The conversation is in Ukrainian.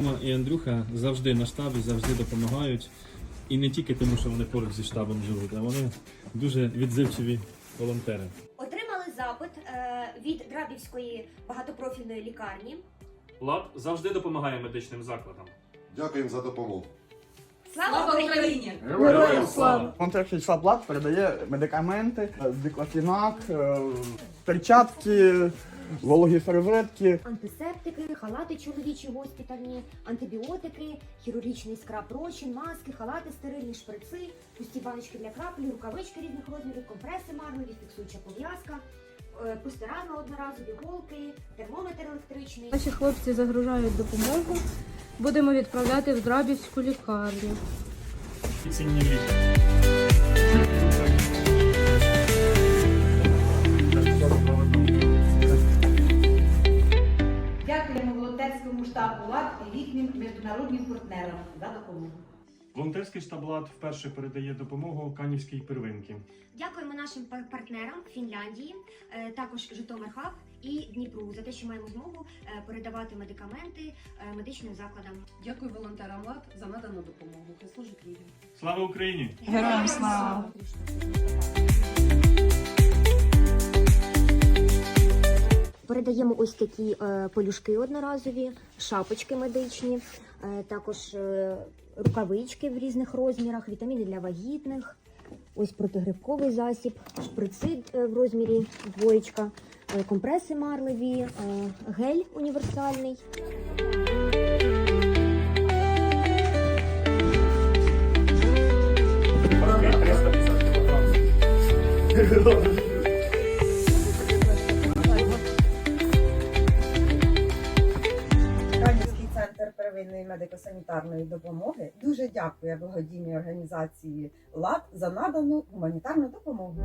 Мама і Андрюха завжди на штабі, завжди допомагають. І не тільки тому, що вони поруч зі штабом живуть, а вони дуже відзивчиві волонтери. Отримали запит е, від Драбівської багатопрофільної лікарні. Лад завжди допомагає медичним закладам. Дякуємо за допомогу. Слава Україні! Героям слава! Контракт Фаблат передає медикаменти, е, диклофінак, е, перчатки, вологі серветки. Антисептики, халати чоловічі госпітальні, антибіотики, хірургічний скраб розчин, маски, халати стерильні, шприци, пусті баночки для крапель, рукавички різних розмірів, компреси мармелі, фіксуюча пов'язка, е, одноразові голки, термометр електричний. Наші хлопці загружають допомогу. Будемо відправляти в Драбівську лікарню. Цінні ліки. Волонтерському штабу ЛАД і їхнім міжнародним партнерам за допомогу. Волонтерський штаб Лад вперше передає допомогу Канівській первинки. Дякуємо нашим партнерам Фінляндії, е, також Житомир Хаб і Дніпру за те, що маємо змогу е, передавати медикаменти е, медичним закладам. Дякую волонтерам ЛАД за надану допомогу. Хай служить людям. Слава Україні! Героям слава! Передаємо ось такі е, полюшки одноразові, шапочки медичні, е, також е, рукавички в різних розмірах, вітаміни для вагітних, ось протигрибковий засіб, шприци е, в розмірі двоєчка, е, компреси марлеві, е, гель універсальний. первинної медико-санітарної допомоги дуже дякує благодійній організації ЛАД за надану гуманітарну допомогу.